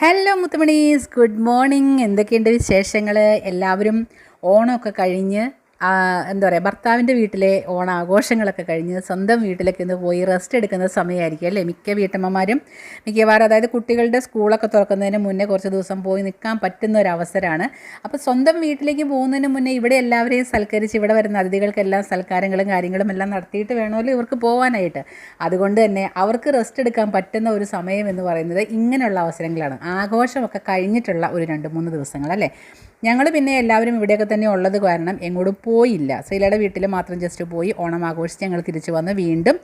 Hello മുത്തുമണീസ്. Good morning എന്തൊക്കെയുണ്ട് വിശേഷങ്ങൾ എല്ലാവരും ഓണമൊക്കെ കഴിഞ്ഞ് എന്താ പറയുക ഭർത്താവിന്റെ വീട്ടിലെ ഓണാഘോഷങ്ങളൊക്കെ കഴിഞ്ഞ് സ്വന്തം വീട്ടിലൊക്കെ ഒന്ന് പോയി റെസ്റ്റ് എടുക്കുന്ന സമയമായിരിക്കും അല്ലേ? മിക്ക വീട്ടമ്മമാരും മിക്കവാറും അതായത് കുട്ടികളുടെ സ്കൂളൊക്കെ തുറക്കുന്നതിന് മുന്നേ കുറച്ച് ദിവസം പോയി നിൽക്കാൻ പറ്റുന്ന ഒരു അവസരമാണ്. അപ്പോൾ സ്വന്തം വീട്ടിലേക്ക് പോകുന്നതിന് മുന്നേ ഇവിടെ എല്ലാവരെയും സൽക്കരിച്ച് ഇവിടെ വരുന്ന അതിഥികൾക്കെല്ലാം സൽക്കാരങ്ങളും കാര്യങ്ങളും എല്ലാം നടത്തിയിട്ട് വേണമല്ലോ ഇവർക്ക് പോകാനായിട്ട് അതുകൊണ്ട് തന്നെ അവർക്ക് റെസ്റ്റ് എടുക്കാൻ പറ്റുന്ന ഒരു സമയം എന്ന് പറയുന്നത് ഇങ്ങനെയുള്ള അവസരങ്ങളാണ്. ആഘോഷമൊക്കെ കഴിഞ്ഞിട്ടുള്ള ഒരു രണ്ട് മൂന്ന് ദിവസങ്ങൾ അല്ലേ? ഞങ്ങൾ പിന്നെ എല്ലാവരും ഇവിടെയൊക്കെ തന്നെ ഉള്ളത് കാരണം എങ്ങോട്ടും പോയില്ല. സൈലയുടെ വീട്ടിൽ മാത്രം ജസ്റ്റ് പോയി. ഓണം ആഘോഷിച്ച് ഞങ്ങൾ തിരിച്ചു വന്ന് വീണ്ടും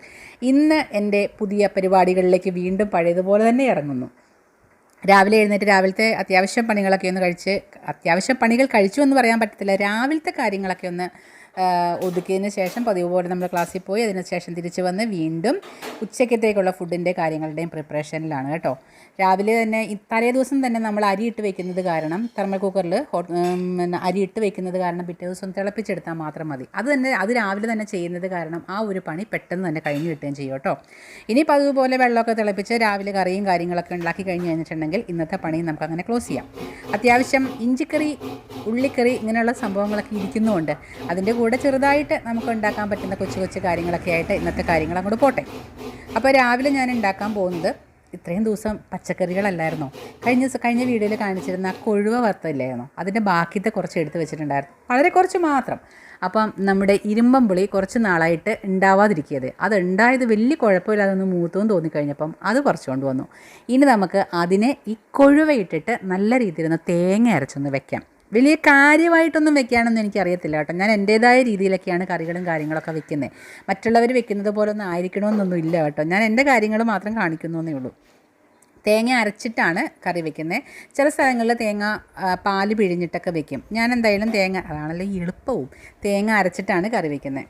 ഇന്ന് എന്റെ പുതിയ പരിപാടികളിലേക്ക് വീണ്ടും പഴയതുപോലെ തന്നെ ഇറങ്ങുന്നു. രാവിലെ എഴുന്നേറ്റ് രാവിലത്തെ അത്യാവശ്യം പണികളൊക്കെ ഒന്ന് കഴിച്ച് അത്യാവശ്യം പണികൾ കഴിച്ചു എന്ന് പറയാൻ പറ്റത്തില്ല. രാവിലത്തെ കാര്യങ്ങളൊക്കെ ഒന്ന് ഒതുക്കിയതിന് ശേഷം പതിവ് പോലെ നമ്മൾ ക്ലാസ്സിൽ പോയി അതിനുശേഷം തിരിച്ച് വന്ന് വീണ്ടും ഉച്ചയ്ക്കത്തേക്കുള്ള ഫുഡിന്റെ കാര്യങ്ങളുടെയും പ്രിപ്പറേഷനിലാണ് കേട്ടോ. രാവിലെ തന്നെ തലേ ദിവസം തന്നെ നമ്മൾ അരി ഇട്ട് വെക്കുന്നത് കാരണം തെർമൽ കുക്കറിൽ അരി ഇട്ട് വെക്കുന്നത് കാരണം പിറ്റേ ദിവസം തിളപ്പിച്ചെടുത്താൽ മാത്രം മതി. അത് തന്നെ അത് രാവിലെ തന്നെ ചെയ്യുന്നത് കാരണം ആ ഒരു പണി പെട്ടെന്ന് തന്നെ കഴിഞ്ഞ് കിട്ടുകയും ചെയ്യും കേട്ടോ. ഇനിയിപ്പോൾ അതുപോലെ വെള്ളമൊക്കെ തിളപ്പിച്ച് രാവിലെ കറിയും കാര്യങ്ങളൊക്കെ ഉണ്ടാക്കി കഴിഞ്ഞ് കഴിഞ്ഞിട്ടുണ്ടെങ്കിൽ ഇന്നത്തെ പണി നമുക്ക് അങ്ങനെ ക്ലോസ് ചെയ്യാം. അത്യാവശ്യം ഇഞ്ചിക്കറി ഉള്ളിക്കറി ഇങ്ങനെയുള്ള സംഭവങ്ങളൊക്കെ ഇരിക്കുന്നുമുണ്ട്. അതിന്റെ കൂടെ ചെറുതായിട്ട് നമുക്ക് ഉണ്ടാക്കാൻ പറ്റുന്ന കൊച്ചു കൊച്ചു കാര്യങ്ങളൊക്കെ ആയിട്ട് ഇന്നത്തെ കാര്യങ്ങൾ അങ്ങോട്ട് പോട്ടെ. അപ്പോൾ രാവിലെ ഞാൻ ഉണ്ടാക്കാൻ പോകുന്നത് ഇത്രയും ദിവസം പച്ചക്കറികളല്ലായിരുന്നോ? കഴിഞ്ഞ കഴിഞ്ഞ വീഡിയോയിൽ കാണിച്ചിരുന്ന കൊഴുവ വറുത്തില്ലായിരുന്നോ അതിന്റെ ബാക്കിയത്തെ കുറച്ച് എടുത്ത് വെച്ചിട്ടുണ്ടായിരുന്നു. വളരെ കുറച്ച് മാത്രം. അപ്പം നമ്മുടെ ഇരുമ്പം പുളി കുറച്ച് നാളായിട്ട് ഉണ്ടാവാതിരിക്കിയത് അത് ഉണ്ടായത് വലിയ കുഴപ്പമില്ലാതൊന്ന് മൂത്തവും മൂത്തും തോന്നിക്കഴിഞ്ഞപ്പം അത് പറിച്ചുകൊണ്ട് വന്നു. ഇനി നമുക്ക് അതിനെ ഈ കൊഴുവ ഇട്ടിട്ട് നല്ല രീതിയിൽ ഒന്ന് തേങ്ങ അരച്ചൊന്ന് വെക്കാം. വലിയ കാര്യമായിട്ടൊന്നും വെക്കാനൊന്നും എനിക്കറിയത്തില്ല കേട്ടോ. ഞാൻ എന്റേതായ രീതിയിലൊക്കെയാണ് കറികളും കാര്യങ്ങളൊക്കെ വെക്കുന്നത് മറ്റുള്ളവർ വെക്കുന്നത് പോലെ ഒന്നും ആയിരിക്കണമെന്നൊന്നും ഇല്ല കേട്ടോ. ഞാൻ എന്റെ കാര്യങ്ങൾ മാത്രം കാണിക്കുന്നു എന്നേ ഉള്ളൂ. തേങ്ങ അരച്ചിട്ടാണ് കറി വെക്കുന്നത് ചില സ്ഥലങ്ങളിൽ തേങ്ങ പാൽ പിഴിഞ്ഞിട്ടൊക്കെ വെക്കും. ഞാൻ എന്തായാലും തേങ്ങ അതാണല്ലോ എളുപ്പവും. തേങ്ങ അരച്ചിട്ടാണ് കറി വെക്കുന്നത്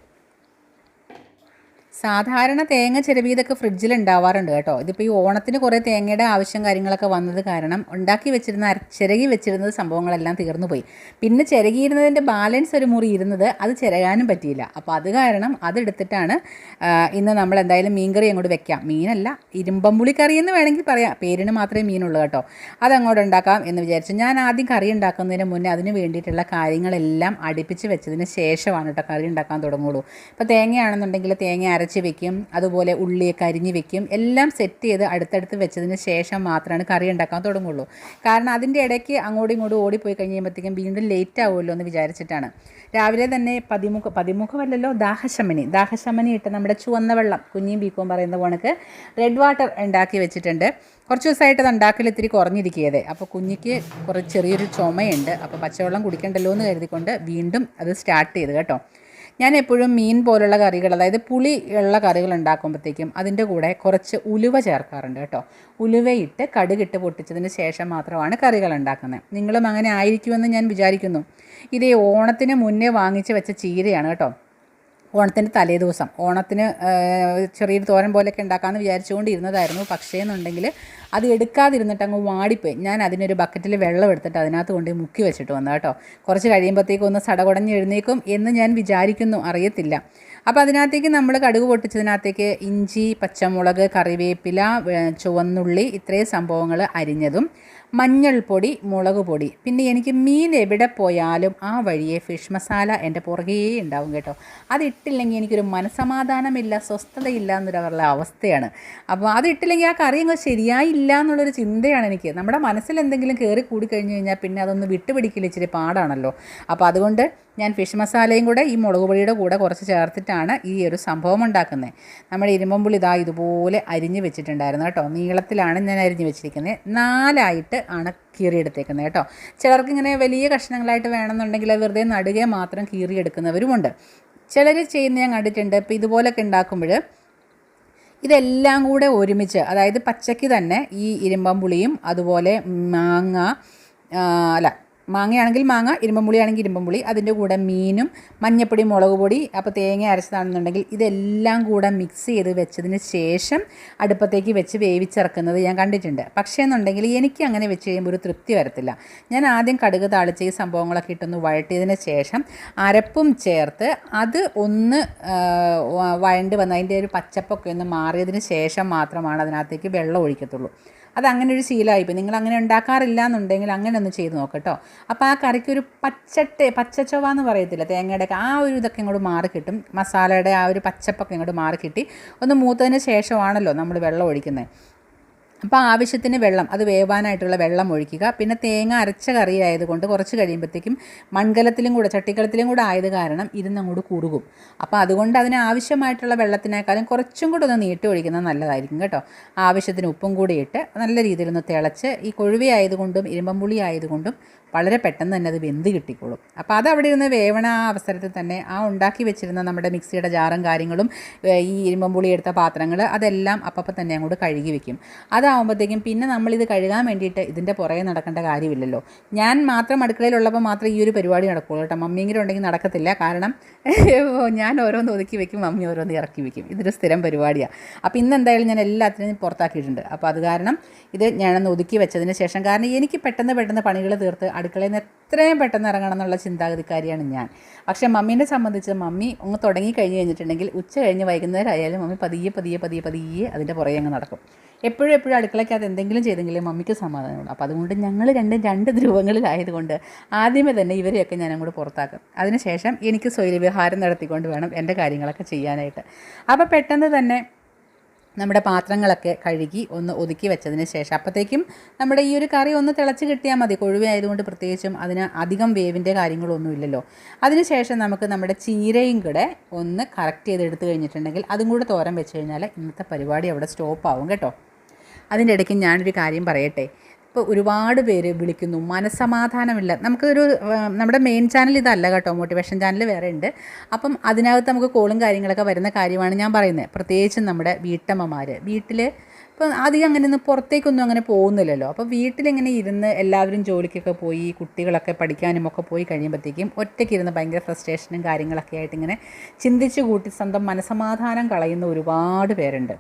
സാധാരണ തേങ്ങ ചിരവിയതൊക്കെ ഫ്രിഡ്ജിൽ ഉണ്ടാവാറുണ്ട് കേട്ടോ. ഇതിപ്പോൾ ഈ ഓണത്തിന് കുറേ തേങ്ങയുടെ ആവശ്യം കാര്യങ്ങളൊക്കെ വന്നത് കാരണം ഉണ്ടാക്കി വെച്ചിരുന്ന ചിരകി വെച്ചിരുന്നത് സംഭവങ്ങളെല്ലാം തീർന്നു പോയി. പിന്നെ ചിരകിയിരുന്നതിന്റെ ബാലൻസ് ഒരു മുറി ഇരുന്നത് അത് ചിരകാനും പറ്റിയില്ല. അപ്പോൾ അത് കാരണം അതെടുത്തിട്ടാണ് ഇന്ന് നമ്മൾ എന്തായാലും മീൻകറി അങ്ങോട്ട് വെക്കാം. മീനല്ല ഇരുമ്പമ്പുളി കറി എന്ന് വേണമെങ്കിൽ പറയാം. പേരിന് മാത്രമേ മീനുള്ളൂ കേട്ടോ. അതങ്ങോട്ട് ഉണ്ടാക്കാം എന്ന് വിചാരിച്ചു. ഞാൻ ആദ്യം കറി ഉണ്ടാക്കുന്നതിന് മുന്നേ അതിന് വേണ്ടിയിട്ടുള്ള കാര്യങ്ങളെല്ലാം അടുപ്പിച്ച് വെച്ചതിന് ശേഷമാണ് കേട്ടോ കറി ഉണ്ടാക്കാൻ തുടങ്ങുള്ളൂ. ഇപ്പോൾ തേങ്ങയാണെന്നുണ്ടെങ്കിൽ തേങ്ങ അരച്ച് വെക്കും അതുപോലെ ഉള്ളി അരിഞ്ഞ് വെക്കും എല്ലാം സെറ്റ് ചെയ്ത് അടുത്തടുത്ത് വെച്ചതിന് ശേഷം മാത്രമാണ് കറി ഉണ്ടാക്കാൻ തുടങ്ങുള്ളൂ. കാരണം അതിന്റെ ഇടയ്ക്ക് അങ്ങോട്ടും ഇങ്ങോട്ടും ഓടിപ്പോയി കഴിയുമ്പോഴത്തേക്കും വീണ്ടും ലേറ്റ് ആവുമല്ലോ എന്ന് വിചാരിച്ചിട്ടാണ്. രാവിലെ തന്നെ പതിമുഖ പതിമുഖമല്ലല്ലോ ദാഹശമനി. ദാഹശമനി ഇട്ട് നമ്മുടെ ചുവന്ന വെള്ളം കുഞ്ഞിയും ബീക്കോം പറയുന്ന പോണക്ക് റെഡ് വാട്ടർ ഉണ്ടാക്കി വെച്ചിട്ടുണ്ട്. കുറച്ച് ദിവസമായിട്ട് അത് ഉണ്ടാക്കൽ ഇത്തിരി കുറഞ്ഞിരിക്കുകയത് അപ്പോൾ കുഞ്ഞിക്ക് കുറച്ച് ചെറിയൊരു ചുമയുണ്ട്. അപ്പോൾ പച്ചവെള്ളം കുടിക്കണ്ടല്ലോ എന്ന് കരുതിക്കൊണ്ട് വീണ്ടും അത് സ്റ്റാർട്ട് ചെയ്ത് കേട്ടോ. ഞാൻ എപ്പോഴും മീൻ പോലുള്ള കറികൾ അതായത് പുളി ഉള്ള കറികൾ ഉണ്ടാക്കുമ്പോഴത്തേക്കും അതിന്റെ കൂടെ കുറച്ച് ഉലുവ ചേർക്കാറുണ്ട് കേട്ടോ. ഉലുവയിട്ട് കടുകിട്ട് പൊട്ടിച്ചതിന് ശേഷം മാത്രമാണ് കറികൾ ഉണ്ടാക്കുന്നത്. നിങ്ങളും അങ്ങനെ ആയിരിക്കുമെന്ന് ഞാൻ വിചാരിക്കുന്നു. ഇത് ഓണത്തിന് മുന്നേ വാങ്ങിച്ച് വെച്ച ചീരയാണ് കേട്ടോ. ഓണത്തിന്റെ തലേ ദിവസം. ഓണത്തിന് ചെറിയൊരു തോരൻ പോലെയൊക്കെ ഉണ്ടാക്കാമെന്ന് വിചാരിച്ചുകൊണ്ടിരുന്നതായിരുന്നു. പക്ഷേ എന്നുണ്ടെങ്കിൽ അത് എടുക്കാതിരുന്നിട്ട് അങ്ങ് വാടിപ്പോയി. ഞാൻ അതിനൊരു ബക്കറ്റിൽ വെള്ളം എടുത്തിട്ട് അതിനകത്ത് കൊണ്ട് മുക്കി വെച്ചിട്ട് വന്നു കേട്ടോ. കുറച്ച് കഴിയുമ്പോഴത്തേക്കും ഒന്ന് സടകുടഞ്ഞ് എഴുന്നേക്കും എന്ന് ഞാൻ വിചാരിക്കുന്നു. അറിയത്തില്ല. അപ്പോൾ അതിനകത്തേക്ക് നമ്മൾ കടുക് പൊട്ടിച്ചതിനകത്തേക്ക് ഇഞ്ചി പച്ചമുളക് കറിവേപ്പില ചുവന്നുള്ളി ഇത്രയും സംഭവങ്ങൾ അരിഞ്ഞതും മഞ്ഞൾപ്പൊടി മുളക് പൊടി. പിന്നെ എനിക്ക് മീൻ എവിടെ പോയാലും ആ വഴിയെ ഫിഷ് മസാല എന്റെ പുറകേ ഉണ്ടാവും കേട്ടോ. അതിട്ടില്ലെങ്കിൽ എനിക്കൊരു മനസമാധാനമില്ല സ്വസ്ഥതയില്ല എന്നൊരു അവസ്ഥയാണ്. അപ്പോൾ അതിട്ടില്ലെങ്കിൽ ആ കറി അങ്ങ് ശരിയായില്ല എന്നുള്ളൊരു ചിന്തയാണ് എനിക്ക്. നമ്മുടെ മനസ്സിൽ എന്തെങ്കിലും കയറി കൂടി കഴിഞ്ഞ് കഴിഞ്ഞാൽ പിന്നെ അതൊന്ന് വിട്ടുപിടിക്കില്ല ഇച്ചിരി പാടാണല്ലോ. അപ്പോൾ അതുകൊണ്ട് ഞാൻ ഫിഷ് മസാലയും കൂടെ ഈ മുളക് പൊടിയുടെ കൂടെ കുറച്ച് ചേർത്തിട്ടാണ് ഈ ഒരു സംഭവം ഉണ്ടാക്കുന്നത്. നമ്മുടെ ഇരുമ്പമ്പുളി ഇതാ ഇതുപോലെ അരിഞ്ഞ് വെച്ചിട്ടുണ്ടായിരുന്നു കേട്ടോ. നീളത്തിലാണ് ഞാൻ അരിഞ്ഞ് വെച്ചിരിക്കുന്നത്. നാലായിട്ട് ആണ് കീറിയെടുത്തേക്കുന്നത് കേട്ടോ. ചിലർക്ക് ഇങ്ങനെ വലിയ കഷ്ണങ്ങളായിട്ട് വേണമെന്നുണ്ടെങ്കിൽ വെറുതെ നടുകെ മാത്രം കീറിയെടുക്കുന്നവരുമുണ്ട്. ചിലർ ചെയ്യുന്ന ഞാൻ കണ്ടിട്ടുണ്ട്. ഇപ്പോൾ ഇതുപോലൊക്കെ ഉണ്ടാക്കുമ്പോൾ ഇതെല്ലാം കൂടെ ഒരുമിച്ച് അതായത് പച്ചയ്ക്ക് തന്നെ ഈ ഇരുമ്പം പുളിയും അതുപോലെ മാങ്ങ അല്ല മാങ്ങയാണെങ്കിൽ മാങ്ങ ഇരുമ്പമ്പുളി ആണെങ്കിൽ ഇരുമ്പമ്പുളി അതിന്റെ കൂടെ മീനും മഞ്ഞപ്പൊടി മുളക് പൊടി അപ്പോൾ തേങ്ങ അരച്ചതാണെന്നുണ്ടെങ്കിൽ ഇതെല്ലാം കൂടെ മിക്സ് ചെയ്ത് വെച്ചതിന് ശേഷം അടുപ്പത്തേക്ക് വെച്ച് വേവിച്ചിറക്കുന്നത് ഞാൻ കണ്ടിട്ടുണ്ട്. പക്ഷേ എന്നുണ്ടെങ്കിൽ എനിക്ക് അങ്ങനെ വെച്ച് കഴിയുമ്പോൾ ഒരു തൃപ്തി വരത്തില്ല. ഞാൻ ആദ്യം കടുക് താളിച്ച് ഈ സംഭവങ്ങളൊക്കെ ഇട്ടൊന്ന് വഴട്ടിയതിന് ശേഷം അരപ്പും ചേർത്ത് അത് ഒന്ന് വഴണ്ട് വന്ന് അതിന്റെ ഒരു പച്ചപ്പൊക്കെ ഒന്ന് മാറിയതിന് ശേഷം മാത്രമാണ് അതിനകത്തേക്ക് വെള്ളം ഒഴിക്കത്തുള്ളൂ. അത് അങ്ങനെ ഒരു ശീലമായിപ്പോയി. നിങ്ങൾ അങ്ങനെ ഉണ്ടാക്കാറില്ല എന്നുണ്ടെങ്കിൽ അങ്ങനെ ഒന്ന് ചെയ്ത് നോക്കട്ടോ അപ്പോൾ ആ കറിക്ക് ഒരു പച്ചട്ടെ പച്ചച്ചൊവ എന്ന് പറയത്തില്ല തേങ്ങയുടെ ആ ഒരു ഇതൊക്കെ ഇങ്ങോട്ട് മാറി കിട്ടും. മസാലയുടെ ആ ഒരു പച്ചപ്പൊക്കെ ഇങ്ങോട്ട് മാറി കിട്ടി. ഒന്ന് മൂത്തതിന് ശേഷമാണല്ലോ നമ്മൾ വെള്ളം ഒഴിക്കുന്നത്. അപ്പോൾ ആവശ്യത്തിന് വെള്ളം അത് വേവാനായിട്ടുള്ള വെള്ളം ഒഴിക്കുക. പിന്നെ തേങ്ങ അരച്ച കറി ആയതുകൊണ്ട് കുറച്ച് കഴിയുമ്പോഴത്തേക്കും മൺകലത്തിലും കൂടെ ചട്ടിക്കലത്തിലും കൂടെ ആയത് കാരണം ഇരുന്നങ്ങോട്ട് കുറുകും. അപ്പോൾ അതുകൊണ്ട് അതിന് ആവശ്യമായിട്ടുള്ള വെള്ളത്തിനേക്കാളും കുറച്ചും കൂടെ ഒന്ന് നീട്ടി ഒഴിക്കുന്നത് നല്ലതായിരിക്കും കേട്ടോ. ആവശ്യത്തിന് ഉപ്പും കൂടി ഇട്ട് നല്ല രീതിയിൽ ഒന്ന് തിളച്ച് ഈ കൊഴുവി ആയതുകൊണ്ടും ഇരുമ്പമ്പുളി ആയതുകൊണ്ടും വളരെ പെട്ടെന്ന് തന്നെ അത് വെന്ത് കിട്ടിക്കോളും. അപ്പോൾ അത് അവിടെ ഇരുന്ന് വേവണ ആ അവസരത്തിൽ തന്നെ ആ ഉണ്ടാക്കി വെച്ചിരുന്ന നമ്മുടെ മിക്സിയുടെ ജാറും കാര്യങ്ങളും ഈ ഇരുമ്പമ്പുളി എടുത്ത പാത്രങ്ങൾ അതെല്ലാം അപ്പം തന്നെ അങ്ങോട്ട് കഴുകി വെക്കും. അതാവുമ്പോഴത്തേക്കും പിന്നെ നമ്മളിത് കഴുകാൻ വേണ്ടിയിട്ട് ഇതിന്റെ പുറകെ നടക്കേണ്ട കാര്യമില്ലല്ലോ. ഞാൻ മാത്രം അടുക്കളയിലുള്ളപ്പോൾ മാത്രം ഈ ഒരു പരിപാടി നടക്കുള്ളൂ കേട്ടോ. മമ്മിയെങ്കിലും ഉണ്ടെങ്കിൽ നടക്കത്തില്ല. കാരണം ഞാൻ ഓരോന്ന് ഒതുക്കി വെക്കും മമ്മി ഓരോന്ന് ഇറക്കി വെക്കും. ഇതൊരു സ്ഥിരം പരിപാടിയാണ് അപ്പോൾ ഇന്ന് എന്തായാലും ഞാൻ എല്ലാത്തിനും പുറത്താക്കിയിട്ടുണ്ട്. അപ്പോൾ അത് കാരണം ഇത് ഞാനൊന്ന് ഒതുക്കി വെച്ചതിന് ശേഷം കാരണം എനിക്ക് പെട്ടെന്ന് പെട്ടെന്ന് പണികൾ തീർത്ത് അടുക്കളയിൽ നിന്ന് എത്രയും പെട്ടെന്ന് ഇറങ്ങണം എന്നുള്ള ചിന്താഗതിക്കാരിയാണ് ഞാൻ. പക്ഷേ മമ്മീനെ സംബന്ധിച്ച് മമ്മി ഒന്ന് തുടങ്ങി കഴിഞ്ഞ് കഴിഞ്ഞിട്ടുണ്ടെങ്കിൽ ഉച്ച കഴിഞ്ഞ് വൈകുന്നേരം ആയാലും മമ്മി പതിയെ പതിയെ പതിയെ പതിയെ അതിന്റെ പുറകെ അങ്ങ് നടക്കും. എപ്പോഴും എപ്പോഴും അടുക്കളയ്ക്കകത്ത് എന്തെങ്കിലും ചെയ്തെങ്കിലേ മമ്മിക്ക് സമാധാനമുള്ളൂ. അപ്പോൾ അതുകൊണ്ട് ഞങ്ങൾ രണ്ടും രണ്ട് ധ്രുവങ്ങളിലായതുകൊണ്ട് ആദ്യമേ തന്നെ ഇവരെയൊക്കെ ഞാൻ അങ്ങോട്ട് പുറത്താക്കും. അതിനുശേഷം എനിക്ക് സ്വൈര്യവിഹാരം നടത്തിക്കൊണ്ട് വേണം എന്റെ കാര്യങ്ങളൊക്കെ ചെയ്യാനായിട്ട്. അപ്പോൾ പെട്ടെന്ന് തന്നെ നമ്മുടെ പാത്രങ്ങളൊക്കെ കഴുകി ഒന്ന് ഒതുക്കി വെച്ചതിന് ശേഷം അപ്പോഴത്തേക്കും നമ്മുടെ ഈ ഒരു കറി ഒന്ന് തിളച്ച് കിട്ടിയാൽ മതി. കൊഴുവയായതുകൊണ്ട് പ്രത്യേകിച്ചും അതിന് അധികം വേവിന്റെ കാര്യങ്ങളൊന്നുമില്ലല്ലോ അതിനുശേഷം നമുക്ക് നമ്മുടെ ചീരയും കൂടെ ഒന്ന് കറക്റ്റ് ചെയ്ത് എടുത്തു കഴിഞ്ഞിട്ടുണ്ടെങ്കിൽ അതും കൂടെ തോരം വെച്ച് കഴിഞ്ഞാൽ ഇന്നത്തെ പരിപാടി അവിടെ സ്റ്റോപ്പ് ആവും കേട്ടോ. അതിന്റെ ഇടയ്ക്ക് ഞാനൊരു കാര്യം പറയട്ടെ. ഇപ്പോൾ ഒരുപാട് പേര് വിളിക്കുന്നു. മനസ്സമാധാനമില്ല. നമുക്കൊരു നമ്മുടെ മെയിൻ ചാനൽ ഇതല്ല കേട്ടോ മോട്ടിവേഷൻ ചാനൽ വേറെ ഉണ്ട്. അപ്പം അതിനകത്ത് നമുക്ക് കോളും കാര്യങ്ങളൊക്കെ വരുന്ന കാര്യമാണ് ഞാൻ പറയുന്നത് പ്രത്യേകിച്ചും നമ്മുടെ വീട്ടമ്മമാർ വീട്ടിൽ ഇപ്പം ആദ്യം അങ്ങനെ ഒന്നും പുറത്തേക്കൊന്നും അങ്ങനെ പോകുന്നില്ലല്ലോ. അപ്പോൾ വീട്ടിലിങ്ങനെ ഇരുന്ന് എല്ലാവരും ജോലിക്കൊക്കെ പോയി കുട്ടികളൊക്കെ പഠിക്കാനും ഒക്കെ പോയി കഴിയുമ്പോഴത്തേക്കും ഒറ്റയ്ക്ക് ഇരുന്ന് ഭയങ്കര ഫ്രസ്ട്രേഷനും കാര്യങ്ങളൊക്കെ ആയിട്ട് ഇങ്ങനെ ചിന്തിച്ച് കൂട്ടി സ്വന്തം മനസമാധാനം കളയുന്ന ഒരുപാട് പേരുണ്ട്.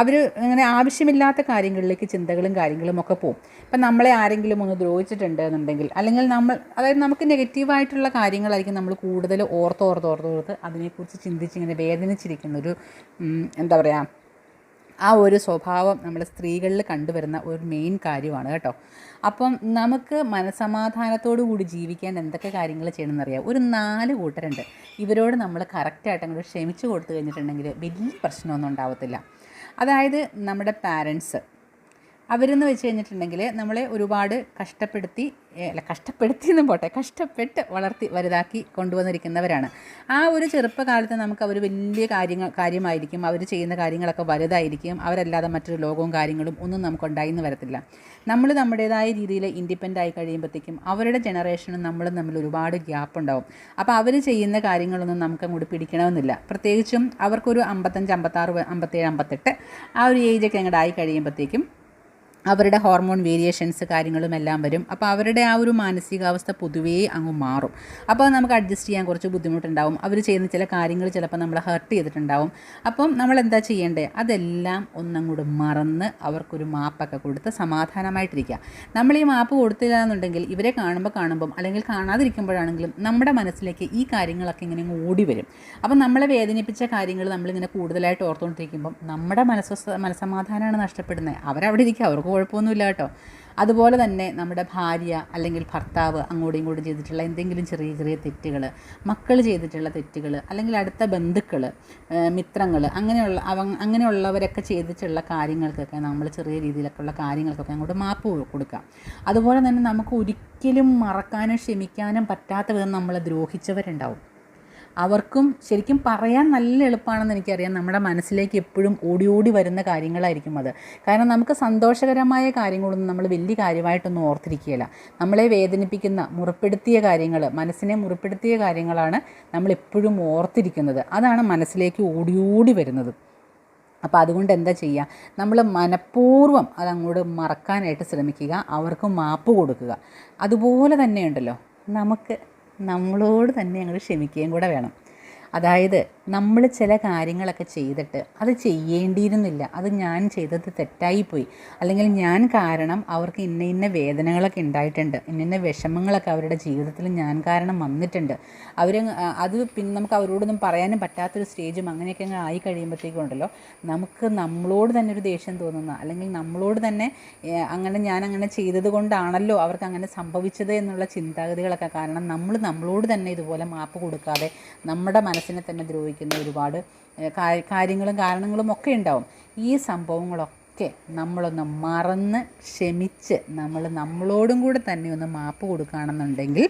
അവർ ഇങ്ങനെ ആവശ്യമില്ലാത്ത കാര്യങ്ങളിലേക്ക് ചിന്തകളും കാര്യങ്ങളും ഒക്കെ പോകും ഇപ്പം നമ്മളെ ആരെങ്കിലും ഒന്ന് ദ്രോഹിച്ചിട്ടുണ്ട് എന്നുണ്ടെങ്കിൽ അല്ലെങ്കിൽ നമ്മൾ അതായത് നമുക്ക് നെഗറ്റീവായിട്ടുള്ള കാര്യങ്ങളായിരിക്കും നമ്മൾ കൂടുതൽ ഓർത്തോർത്തോർത്തോർത്ത് ഓർത്ത് ഓർത്ത് ഓർത്ത് അതിനെക്കുറിച്ച് ചിന്തിച്ചിങ്ങനെ വേദനിച്ചിരിക്കുന്ന ഒരു എന്താ പറയുക ആ ഒരു സ്വഭാവം നമ്മൾ സ്ത്രീകളിൽ കണ്ടുവരുന്ന ഒരു മെയിൻ കാര്യമാണ് കേട്ടോ. അപ്പം നമുക്ക് മനസമാധാനത്തോടു കൂടി ജീവിക്കാൻ എന്തൊക്കെ കാര്യങ്ങൾ ചെയ്യണമെന്നറിയാം. ഒരു നാല് കൂട്ടരുണ്ട്. ഇവരോട് നമ്മൾ കറക്റ്റായിട്ട് അങ്ങോട്ട് ക്ഷമിച്ചു കൊടുത്തു കഴിഞ്ഞിട്ടുണ്ടെങ്കിൽ വലിയ പ്രശ്നമൊന്നും ഉണ്ടാവത്തില്ല. അതായത് നമ്മുടെ പാരൻസ് അവരെന്ന് വെച്ച് കഴിഞ്ഞിട്ടുണ്ടെങ്കിൽ നമ്മളെ ഒരുപാട് കഷ്ടപ്പെടുത്തി അല്ല കഷ്ടപ്പെടുത്തി എന്നും പോട്ടെ കഷ്ടപ്പെട്ട് വളർത്തി വലുതാക്കി കൊണ്ടുവന്നിരിക്കുന്നവരാണ്. ആ ഒരു ചെറുപ്പകാലത്ത് നമുക്ക് അവർ വലിയ കാര്യങ്ങൾ കാര്യമായിരിക്കും അവർ ചെയ്യുന്ന കാര്യങ്ങളൊക്കെ വലുതായിരിക്കും അവരല്ലാതെ മറ്റൊരു ലോകവും കാര്യങ്ങളും ഒന്നും നമുക്ക് ഉണ്ടായിന്ന് വരത്തില്ല. നമ്മൾ നമ്മുടേതായ രീതിയിൽ ഇൻഡിപെൻഡ് ആയി കഴിയുമ്പോഴത്തേക്കും അവരുടെ ജനറേഷനും നമ്മളും തമ്മിൽ ഒരുപാട് ഗ്യാപ്പ് ഉണ്ടാവും. അപ്പോൾ അവർ ചെയ്യുന്ന കാര്യങ്ങളൊന്നും നമുക്ക് അങ്ങോട്ട് പിടിക്കണമെന്നില്ല. പ്രത്യേകിച്ചും അവർക്കൊരു അമ്പത്തഞ്ച് അമ്പത്താറ് അമ്പത്തേഴ് അമ്പത്തെട്ട് ആ ഒരു ഏജൊക്കെ അങ്ങോട്ട് ആയി കഴിയുമ്പോഴത്തേക്കും അവരുടെ ഹോർമോൺ വേരിയേഷൻസ് കാര്യങ്ങളും എല്ലാം വരും. അപ്പോൾ അവരുടെ ആ ഒരു മാനസികാവസ്ഥ പൊതുവേ അങ്ങ് മാറും. അപ്പോൾ നമുക്ക് അഡ്ജസ്റ്റ് ചെയ്യാൻ കുറച്ച് ബുദ്ധിമുട്ടുണ്ടാവും. അവർ ചെയ്യുന്ന ചില കാര്യങ്ങൾ ചിലപ്പോൾ നമ്മളെ ഹർട്ട് ചെയ്തിട്ടുണ്ടാവും. അപ്പം നമ്മൾ എന്താ ചെയ്യേണ്ടത് അതെല്ലാം ഒന്നങ്ങോട്ട് മറന്ന് അവർക്കൊരു മാപ്പൊക്കെ കൊടുത്ത് സമാധാനമായിട്ടിരിക്കുക. നമ്മൾ ഈ മാപ്പ് കൊടുത്തില്ല എന്നുണ്ടെങ്കിൽ ഇവരെ കാണുമ്പോൾ കാണുമ്പം അല്ലെങ്കിൽ കാണാതിരിക്കുമ്പോഴാണെങ്കിലും നമ്മുടെ മനസ്സിലേക്ക് ഈ കാര്യങ്ങളൊക്കെ ഇങ്ങനെ ഓടി വരും. അപ്പം നമ്മളെ വേദനിപ്പിച്ച കാര്യങ്ങൾ നമ്മളിങ്ങനെ കൂടുതലായിട്ട് ഓർത്തുകൊണ്ടിരിക്കുമ്പം നമ്മുടെ മനസ്സ് മനസ്സമാധാനമാണ് നഷ്ടപ്പെടുന്നത്. അവരവിടെ ഇരിക്കുക. അവർക്ക് കുഴപ്പമൊന്നുമില്ല കേട്ടോ അതുപോലെ തന്നെ നമ്മുടെ ഭാര്യ അല്ലെങ്കിൽ ഭർത്താവ് അങ്ങോട്ടും ഇങ്ങോട്ടും ചെയ്തിട്ടുള്ള എന്തെങ്കിലും ചെറിയ ചെറിയ തെറ്റുകൾ മക്കൾ ചെയ്തിട്ടുള്ള തെറ്റുകൾ അല്ലെങ്കിൽ അടുത്ത ബന്ധുക്കൾ മിത്രങ്ങൾ അങ്ങനെയുള്ള അവ അങ്ങനെയുള്ളവരൊക്കെ ചെയ്തിട്ടുള്ള കാര്യങ്ങൾക്കൊക്കെ നമ്മൾ ചെറിയ രീതിയിലൊക്കെ ഉള്ള കാര്യങ്ങൾക്കൊക്കെ അങ്ങോട്ട് മാപ്പ് കൊടുക്കാം. അതുപോലെ തന്നെ നമുക്ക് ഒരിക്കലും മറക്കാനും ക്ഷമിക്കാനും പറ്റാത്ത വിധം നമ്മളെ ദ്രോഹിച്ചവരുണ്ടാവും. അവർക്കും ശരിക്കും പറയാൻ നല്ല എളുപ്പമാണെന്ന് എനിക്കറിയാം. നമ്മുടെ മനസ്സിലേക്ക് എപ്പോഴും ഓടി ഓടി വരുന്ന കാര്യങ്ങളായിരിക്കും അത്. കാരണം നമുക്ക് സന്തോഷകരമായ കാര്യങ്ങളൊന്നും നമ്മൾ വലിയ കാര്യമായിട്ടൊന്നും ഓർത്തിരിക്കുകയില്ല. നമ്മളെ വേദനിപ്പിക്കുന്ന മുറിപ്പെടുത്തിയ കാര്യങ്ങൾ മനസ്സിനെ മുറിപ്പെടുത്തിയ കാര്യങ്ങളാണ് നമ്മൾ എപ്പോഴും ഓർത്തിരിക്കുന്നത്. അതാണ് മനസ്സിലേക്ക് ഓടിയോടി ഓടി വരുന്നത്. അപ്പോൾ അതുകൊണ്ട് എന്താ ചെയ്യുക? നമ്മൾ മനഃപൂർവം അതങ്ങോട്ട് മറക്കാനായിട്ട് ശ്രമിക്കുക. അവർക്ക് മാപ്പ് കൊടുക്കുക. അതുപോലെ തന്നെയുണ്ടല്ലോ നമുക്ക് നമ്മളോട് തന്നെ അങ്ങോട്ട് ക്ഷമിക്കുകയും കൂടെ വേണം. അതായത് നമ്മൾ ചില കാര്യങ്ങളൊക്കെ ചെയ്തിട്ട് അത് ചെയ്യേണ്ടിയിരുന്നില്ല. അത് ഞാൻ ചെയ്തത് തെറ്റായിപ്പോയി. അല്ലെങ്കിൽ ഞാൻ കാരണം അവർക്ക് ഇന്ന ഇന്ന വേദനകളൊക്കെ ഉണ്ടായിട്ടുണ്ട്. ഇന്ന ഇന്ന വിഷമങ്ങളൊക്കെ അവരുടെ ജീവിതത്തിൽ ഞാൻ കാരണം വന്നിട്ടുണ്ട്. അവർ അത് പിന്നെ നമുക്ക് അവരോടൊന്നും പറയാനും പറ്റാത്തൊരു സ്റ്റേജും അങ്ങനെയൊക്കെ അങ്ങ് ആയി കഴിയുമ്പോഴത്തേക്കും ഉണ്ടല്ലോ. നമുക്ക് നമ്മളോട് തന്നെ ഒരു ദേഷ്യം തോന്നുന്ന അല്ലെങ്കിൽ നമ്മളോട് തന്നെ അങ്ങനെ ഞാൻ അങ്ങനെ ചെയ്തത് കൊണ്ടാണല്ലോ അവർക്ക് അങ്ങനെ സംഭവിച്ചത് എന്നുള്ള ചിന്താഗതികളൊക്കെ. കാരണം നമ്മൾ നമ്മളോട് തന്നെ ഇതുപോലെ മാപ്പ് കൊടുക്കാതെ നമ്മുടെ മനസ്സിനെ തന്നെ ദ്രോഹിക്കുന്ന ഒരുപാട് കാര്യങ്ങളും കാരണങ്ങളും ഒക്കെ ഉണ്ടാവും. ഈ സംഭവങ്ങളൊക്കെ നമ്മളൊന്ന് മറന്ന് ക്ഷമിച്ച് നമ്മൾ നമ്മളോടും കൂടെ തന്നെ ഒന്ന് മാപ്പ് കൊടുക്കുകയാണെന്നുണ്ടെങ്കിൽ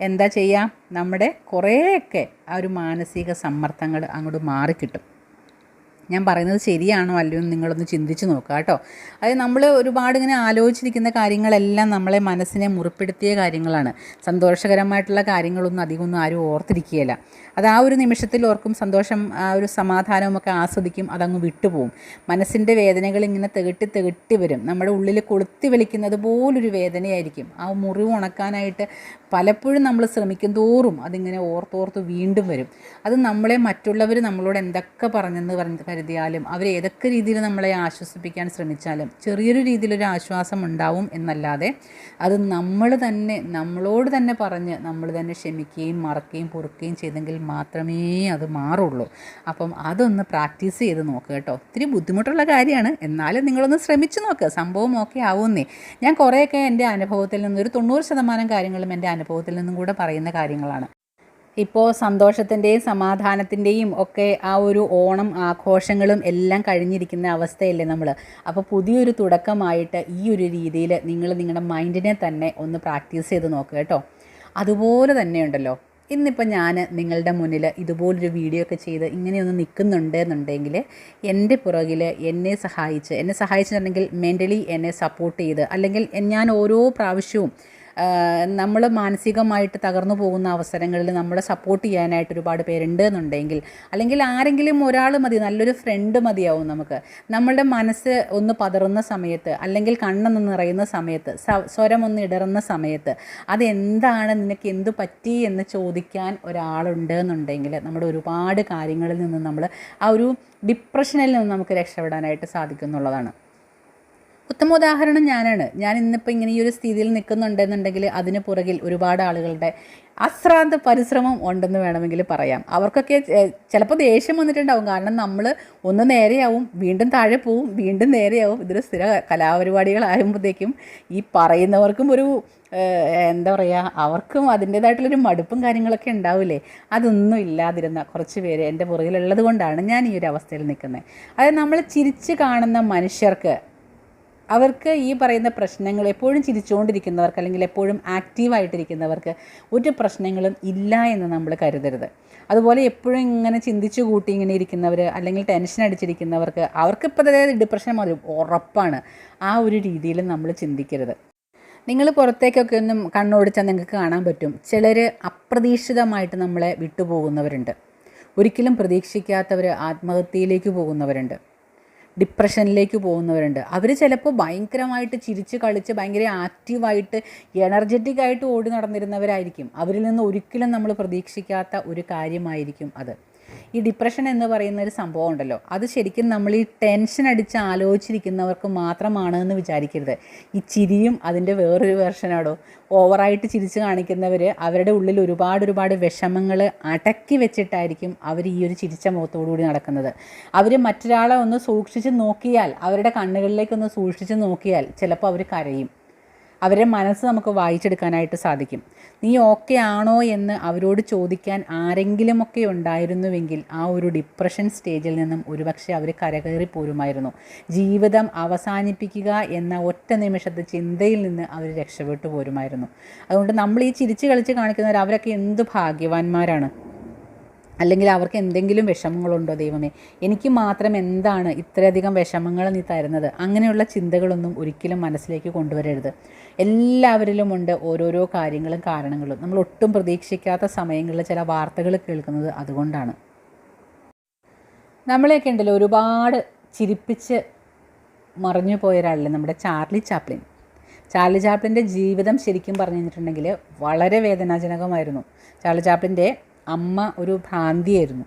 എന്താ ചെയ്യുക നമ്മുടെ കുറേയൊക്കെ ആ ഒരു മാനസിക സമ്മർദ്ദങ്ങൾ അങ്ങോട്ട് മാറിക്കിട്ടും. ഞാൻ പറയുന്നത് ശരിയാണോ അല്ലയോ എന്ന് നിങ്ങളൊന്ന് ചിന്തിച്ച് നോക്കുക കേട്ടോ. അതായത് നമ്മൾ ഒരുപാട് ഇങ്ങനെ ആലോചിച്ചിരിക്കുന്ന കാര്യങ്ങളെല്ലാം നമ്മളെ മനസ്സിനെ മുറിപ്പെടുത്തിയ കാര്യങ്ങളാണ്. സന്തോഷകരമായിട്ടുള്ള കാര്യങ്ങളൊന്നും അധികമൊന്നും ആരും ഓർത്തിരിക്കുകയില്ല. അത് ആ ഒരു നിമിഷത്തിൽ ഓർക്കും സന്തോഷം ആ ഒരു സമാധാനവും ഒക്കെ ആസ്വദിക്കും അതങ്ങ് വിട്ടുപോകും മനസ്സിന്റെ വേദനകൾ ഇങ്ങനെ തെകിട്ടി തെകിട്ടി വരും. നമ്മുടെ ഉള്ളിൽ കൊളുത്തി വലിക്കുന്നത് പോലൊരു വേദനയായിരിക്കും. ആ മുറിവ് ഉണക്കാനായിട്ട് പലപ്പോഴും നമ്മൾ ശ്രമിക്കും തോറും അതിങ്ങനെ ഓർത്തോർത്ത് വീണ്ടും വരും. അത് നമ്മളെ മറ്റുള്ളവർ നമ്മളോട് എന്തൊക്കെ പറഞ്ഞെന്ന് പറഞ്ഞ് കരുതിയാലും അവർ ഏതൊക്കെ രീതിയിൽ നമ്മളെ ആശ്വസിപ്പിക്കാൻ ശ്രമിച്ചാലും ചെറിയൊരു രീതിയിലൊരു ആശ്വാസം ഉണ്ടാവും എന്നല്ലാതെ അത് നമ്മൾ തന്നെ നമ്മളോട് തന്നെ പറഞ്ഞ് നമ്മൾ തന്നെ ക്ഷമിക്കുകയും മറക്കുകയും പൊറുക്കുകയും ചെയ്തെങ്കിൽ മാത്രമേ അത് മാറുള്ളൂ. അപ്പം അതൊന്ന് പ്രാക്ടീസ് ചെയ്ത് നോക്കുക കേട്ടോ. ഒത്തിരി ബുദ്ധിമുട്ടുള്ള കാര്യമാണ്. എന്നാലും നിങ്ങളൊന്ന് ശ്രമിച്ചു നോക്കുക സംഭവം ഓക്കെ ആവുന്നേ. ഞാൻ കുറേയൊക്കെ എന്റെ അനുഭവത്തിൽ നിന്ന് ഒരു തൊണ്ണൂറ് ശതമാനം കാര്യങ്ങളും എന്റെ അനുഭവത്തിൽ നിന്നും കൂടെ പറയുന്ന കാര്യങ്ങളാണ്. ഇപ്പോൾ സന്തോഷത്തിന്റെയും സമാധാനത്തിന്റെയും ഒക്കെ ആ ഒരു ഓണം ആഘോഷങ്ങളും എല്ലാം കഴിഞ്ഞിരിക്കുന്ന അവസ്ഥയല്ലേ നമ്മൾ അപ്പോൾ പുതിയൊരു തുടക്കമായിട്ട് ഈ ഒരു രീതിയിൽ നിങ്ങൾ നിങ്ങളുടെ മൈൻഡിനെ തന്നെ ഒന്ന് പ്രാക്ടീസ് ചെയ്ത് നോക്കുക കേട്ടോ. അതുപോലെ തന്നെയുണ്ടല്ലോ ഇന്നിപ്പോൾ ഞാൻ നിങ്ങളുടെ മുന്നിൽ ഇതുപോലൊരു വീഡിയോ ഒക്കെ ചെയ്ത് ഇങ്ങനെയൊന്ന് നിൽക്കുന്നുണ്ട് എന്നുണ്ടെങ്കിൽ എന്റെ പുറകിൽ എന്നെ സഹായിച്ച് എന്നെ സഹായിച്ചിട്ടുണ്ടെങ്കിൽ മെന്റലി എന്നെ സപ്പോർട്ട് ചെയ്ത് അല്ലെങ്കിൽ ഞാൻ ഓരോ പ്രാവശ്യവും നമ്മൾ മാനസികമായിട്ട് തകർന്നു പോകുന്ന അവസരങ്ങളിൽ നമ്മളെ സപ്പോർട്ട് ചെയ്യാനായിട്ട് ഒരുപാട് പേരുണ്ട് എന്നുണ്ടെങ്കിൽ അല്ലെങ്കിൽ ആരെങ്കിലും ഒരാൾ മതി നല്ലൊരു ഫ്രണ്ട് മതിയാവും നമുക്ക്. നമ്മളുടെ മനസ്സ് ഒന്ന് പതറുന്ന സമയത്ത് അല്ലെങ്കിൽ കണ്ണൊന്ന് നിറയുന്ന സമയത്ത് സ്വരം ഒന്ന് ഇടറുന്ന സമയത്ത് അതെന്താണ് നിനക്ക് എന്ത് പറ്റി എന്ന് ചോദിക്കാൻ ഒരാളുണ്ട് എന്നുണ്ടെങ്കിൽ നമ്മുടെ ഒരുപാട് കാര്യങ്ങളിൽ നിന്ന് നമ്മൾ ആ ഒരു ഡിപ്രഷനിൽ നിന്ന് നമുക്ക് രക്ഷപ്പെടാനായിട്ട് സാധിക്കുന്നുള്ളതാണ്. ഉത്തമ ഉദാഹരണം ഞാനാണ്. ഞാൻ ഇന്നിപ്പോൾ ഇങ്ങനെ ഈ ഒരു സ്ഥിതിയിൽ നിൽക്കുന്നുണ്ടെന്നുണ്ടെങ്കിൽ അതിന് പുറകിൽ ഒരുപാട് ആളുകളുടെ അശ്രാന്ത പരിശ്രമം ഉണ്ടെന്ന് വേണമെങ്കിൽ പറയാം. അവർക്കൊക്കെ ചിലപ്പോൾ ദേഷ്യം വന്നിട്ടുണ്ടാവും. കാരണം നമ്മൾ ഒന്ന് നേരെയാവും വീണ്ടും താഴെ പോവും വീണ്ടും നേരെയാവും. ഇതൊരു സ്ഥിര കലാപരിപാടികളാകുമ്പോഴത്തേക്കും ഈ പറയുന്നവർക്കും ഒരു എന്താ പറയുക അവർക്കും അതിന്റേതായിട്ടുള്ളൊരു മടുപ്പും കാര്യങ്ങളൊക്കെ ഉണ്ടാവില്ലേ? അതൊന്നും ഇല്ലാതിരുന്ന കുറച്ച് പേര് എന്റെ പുറകിലുള്ളത് കൊണ്ടാണ് ഞാൻ ഈ ഒരു അവസ്ഥയിൽ നിൽക്കുന്നത്. അതായത് നമ്മൾ ചിരിച്ച് കാണുന്ന മനുഷ്യർക്ക് അവർക്ക് ഈ പറയുന്ന പ്രശ്നങ്ങൾ എപ്പോഴും ചിരിച്ചുകൊണ്ടിരിക്കുന്നവർക്ക് അല്ലെങ്കിൽ എപ്പോഴും ആക്റ്റീവായിട്ടിരിക്കുന്നവർക്ക് ഒരു പ്രശ്നങ്ങളും ഇല്ല എന്ന് നമ്മൾ കരുതരുത്. അതുപോലെ എപ്പോഴും ഇങ്ങനെ ചിന്തിച്ചു കൂട്ടി ഇങ്ങനെ ഇരിക്കുന്നവർ അല്ലെങ്കിൽ ടെൻഷൻ അടിച്ചിരിക്കുന്നവർക്ക് അവർക്ക് അവർക്കിപ്പോൾ അതായത് ഡിപ്രഷൻ മതി ഉറപ്പാണ്. ആ ഒരു രീതിയിൽ നമ്മൾ ചിന്തിക്കരുത്. നിങ്ങൾ പുറത്തേക്കൊക്കെ ഒന്നും കണ്ണോടിച്ചാൽ നിങ്ങൾക്ക് കാണാൻ പറ്റും. ചിലർ അപ്രതീക്ഷിതമായിട്ട് നമ്മളെ വിട്ടുപോകുന്നവരുണ്ട്. ഒരിക്കലും പ്രതീക്ഷിക്കാത്തവർ ആത്മഹത്യയിലേക്ക് പോകുന്നവരുണ്ട്. ഡിപ്രഷനിലേക്ക് പോകുന്നവരുണ്ട്. അവർ ചിലപ്പോൾ ഭയങ്കരമായിട്ട് ചിരിച്ച് കളിച്ച് ഭയങ്കര ആക്റ്റീവായിട്ട് എനർജറ്റിക് ആയിട്ട് ഓടി നടന്നിരുന്നവരായിരിക്കും. അവരിൽ നിന്ന് ഒരിക്കലും നമ്മൾ പ്രതീക്ഷിക്കാത്ത ഒരു കാര്യമായിരിക്കും അത്. ഈ ഡിപ്രഷൻ എന്ന് പറയുന്ന ഒരു സംഭവം ഉണ്ടല്ലോ. അത് ശരിക്കും നമ്മൾ ഈ ടെൻഷൻ അടിച്ച് ആലോചിച്ചിരിക്കുന്നവർക്ക് മാത്രമാണ് എന്ന് വിചാരിക്കരുത്. ഈ ചിരിയും അതിന്റെ വേറൊരു വേർഷനാടോ ഓവറായിട്ട് ചിരിച്ച് കാണിക്കുന്നവർ അവരുടെ ഉള്ളിൽ ഒരുപാട് ഒരുപാട് വിഷമങ്ങൾ അടക്കി വെച്ചിട്ടായിരിക്കും അവർ ഈ ഒരു ചിരിച്ച മുഖത്തോടുകൂടി നടക്കുന്നത്. അവർ മറ്റൊരാളെ ഒന്ന് സൂക്ഷിച്ച് നോക്കിയാൽ അവരുടെ കണ്ണുകളിലേക്കൊന്ന് സൂക്ഷിച്ച് നോക്കിയാൽ ചിലപ്പോൾ അവർ കരയും. അവരുടെ മനസ്സ് നമുക്ക് വായിച്ചെടുക്കാനായിട്ട് സാധിക്കും. നീ ഓക്കെ ആണോ എന്ന് അവരോട് ചോദിക്കാൻ ആരെങ്കിലുമൊക്കെ ഉണ്ടായിരുന്നുവെങ്കിൽ ആ ഒരു ഡിപ്രഷൻ സ്റ്റേജിൽ നിന്നും ഒരുപക്ഷെ അവർ കരകയറി പോരുമായിരുന്നു. ജീവിതം അവസാനിപ്പിക്കുക എന്ന ഒറ്റ നിമിഷത്തെ ചിന്തയിൽ നിന്ന് അവർ രക്ഷപ്പെട്ടു പോരുമായിരുന്നു. അതുകൊണ്ട് നമ്മൾ ഈ ചിരിച്ച് കളിച്ച് കാണിക്കുന്നവർ അവരൊക്കെ എന്ത് ഭാഗ്യവാന്മാരാണ്. അല്ലെങ്കിൽ അവർക്ക് എന്തെങ്കിലും വിഷമങ്ങളുണ്ടോ ദൈവമേ? എനിക്ക് മാത്രം എന്താണ് ഇത്രയധികം വിഷമങ്ങൾ നീ തരുന്നത്? അങ്ങനെയുള്ള ചിന്തകളൊന്നും ഒരിക്കലും മനസ്സിലേക്ക് കൊണ്ടുവരരുത്. എല്ലാവരിലും ഉണ്ട് ഓരോരോ കാര്യങ്ങളും കാരണങ്ങളും. നമ്മൾ ഒട്ടും പ്രതീക്ഷിക്കാത്ത സമയങ്ങളിൽ ചില വാർത്തകൾ കേൾക്കുന്നത് അതുകൊണ്ടാണ്. നമ്മളെയൊക്കെ ഉണ്ടല്ലോ ഒരുപാട് ചിരിപ്പിച്ച് മറിഞ്ഞു പോയ ഒരാളല്ലേ നമ്മുടെ ചാർലി ചാപ്ലിൻ. ചാർലി ചാപ്ലിന്റെ ജീവിതം ശരിക്കും പറഞ്ഞു കഴിഞ്ഞിട്ടുണ്ടെങ്കിൽ വളരെ വേദനാജനകമായിരുന്നു. ചാർലി ചാപ്ലിന്റെ അമ്മ ഒരു ഭ്രാന്തിയായിരുന്നു.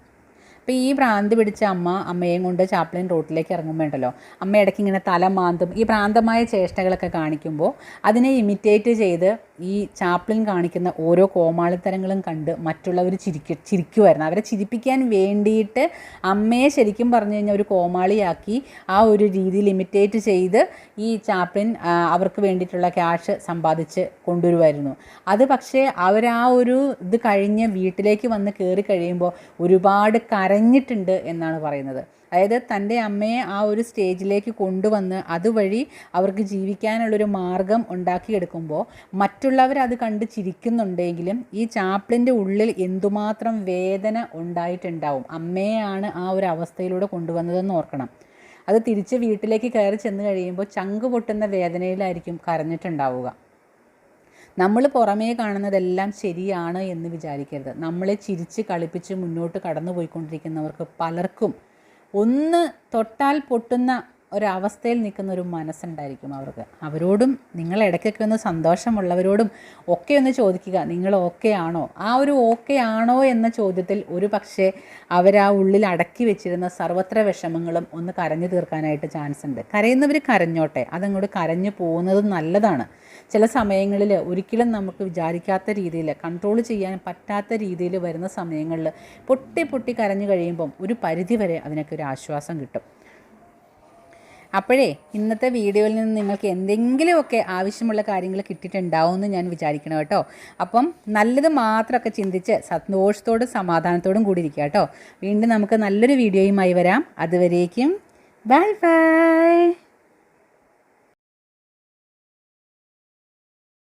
അപ്പോൾ ഈ ഭ്രാന്ത് പിടിച്ച അമ്മ അമ്മയെയും കൊണ്ട് ചാപ്ലിൻ റോട്ടിലേക്ക് ഇറങ്ങുമ്പോൾ ഉണ്ടല്ലോ അമ്മ ഇടയ്ക്ക് ഇങ്ങനെ തല മാന്തും ഈ ഭ്രാന്തമായ ചേഷ്ടകളൊക്കെ കാണിക്കുമ്പോൾ അതിനെ ഇമിറ്റേറ്റ് ചെയ്ത് ഈ ചാപ്ലിൻ കാണിക്കുന്ന ഓരോ കോമാളിത്തരങ്ങളും കണ്ട് മറ്റുള്ളവർ ചിരിക്ക ചിരിക്കുമായിരുന്നു അവരെ ചിരിപ്പിക്കാൻ വേണ്ടിയിട്ട് അമ്മയെ ശരിക്കും പറഞ്ഞു കഴിഞ്ഞാൽ ഒരു കോമാളിയാക്കി ആ ഒരു രീതി ലിമിറ്റേറ്റ് ചെയ്ത് ഈ ചാപ്ലിൻ അവർക്ക് വേണ്ടിയിട്ടുള്ള ക്യാഷ് സമ്പാദിച്ച് കൊണ്ടുവരുമായിരുന്നു അത് പക്ഷേ അവരാ ഒരു ഇത് കഴിഞ്ഞ് വീട്ടിലേക്ക് വന്ന് കയറി കഴിയുമ്പോൾ ഒരുപാട് കരഞ്ഞിട്ടുണ്ട് എന്നാണ് പറയുന്നത്. അതായത് തന്റെ അമ്മയെ ആ ഒരു സ്റ്റേജിലേക്ക് കൊണ്ടുവന്ന് അതുവഴി അവർക്ക് ജീവിക്കാനുള്ളൊരു മാർഗം ഉണ്ടാക്കിയെടുക്കുമ്പോൾ മറ്റുള്ളവർ അത് കണ്ട് ചിരിക്കുന്നുണ്ടെങ്കിലും ഈ ചാപ്ലിന്റെ ഉള്ളിൽ എന്തുമാത്രം വേദന ഉണ്ടായിട്ടുണ്ടാവും? അമ്മയെയാണ് ആ ഒരു അവസ്ഥയിലൂടെ കൊണ്ടുവന്നതെന്ന് ഓർക്കണം. അത് തിരിച്ച് വീട്ടിലേക്ക് കയറി ചെന്ന് കഴിയുമ്പോൾ ചങ്ക് പൊട്ടുന്ന വേദനയിലായിരിക്കും കരഞ്ഞിട്ടുണ്ടാവുക. നമ്മൾ പുറമേ കാണുന്നതെല്ലാം ശരിയാണ് എന്ന് വിചാരിക്കരുത്. നമ്മളെ ചിരിച്ച് കളിപ്പിച്ച് മുന്നോട്ട് കടന്നു പോയിക്കൊണ്ടിരിക്കുന്നവർക്ക് പലർക്കും ഒന്ന് തൊട്ടാൽ പൊട്ടുന്ന ഒരവസ്ഥയിൽ നിൽക്കുന്ന ഒരു മനസ്സുണ്ടായിരിക്കും അവർക്ക്. അവരോടും നിങ്ങൾ ഇടയ്ക്കൊക്കെ ഒന്ന് സന്തോഷമുള്ളവരോടും ഒക്കെ ഒന്ന് ചോദിക്കുക നിങ്ങൾ ഓക്കെ ആണോ? ആ ഒരു ഓക്കെ ആണോ എന്ന ചോദ്യത്തിൽ ഒരു പക്ഷേ അവർ ആ ഉള്ളിൽ അടക്കി വെച്ചിരുന്ന സർവത്ര വിഷമങ്ങളും ഒന്ന് കരഞ്ഞു തീർക്കാനായിട്ട് ചാൻസ് ഉണ്ട്. കരയുന്നവർ കരഞ്ഞോട്ടെ അതങ്ങോട്ട് കരഞ്ഞു പോകുന്നത് നല്ലതാണ്. ചില സമയങ്ങളിൽ ഒരിക്കലും നമുക്ക് വിചാരിക്കാത്ത രീതിയിൽ കൺട്രോൾ ചെയ്യാൻ പറ്റാത്ത രീതിയിൽ വരുന്ന സമയങ്ങളിൽ പൊട്ടി പൊട്ടി കരഞ്ഞു കഴിയുമ്പം ഒരു പരിധി വരെ അതിനൊക്കെ ഒരു ആശ്വാസം കിട്ടും. അപ്പോഴേ ഇന്നത്തെ വീഡിയോയിൽ നിന്ന് നിങ്ങൾക്ക് എന്തെങ്കിലുമൊക്കെ ആവശ്യമുള്ള കാര്യങ്ങൾ കിട്ടിയിട്ടുണ്ടാവുമെന്ന് ഞാൻ വിചാരിക്കണം കേട്ടോ. അപ്പം നല്ലത് മാത്രമൊക്കെ ചിന്തിച്ച് സന്തോഷത്തോടും സമാധാനത്തോടും കൂടി ഇരിക്കുക കേട്ടോ. വീണ്ടും നമുക്ക് നല്ലൊരു വീഡിയോയുമായി വരാം. അതുവരേക്കും ബൈ ബൈ.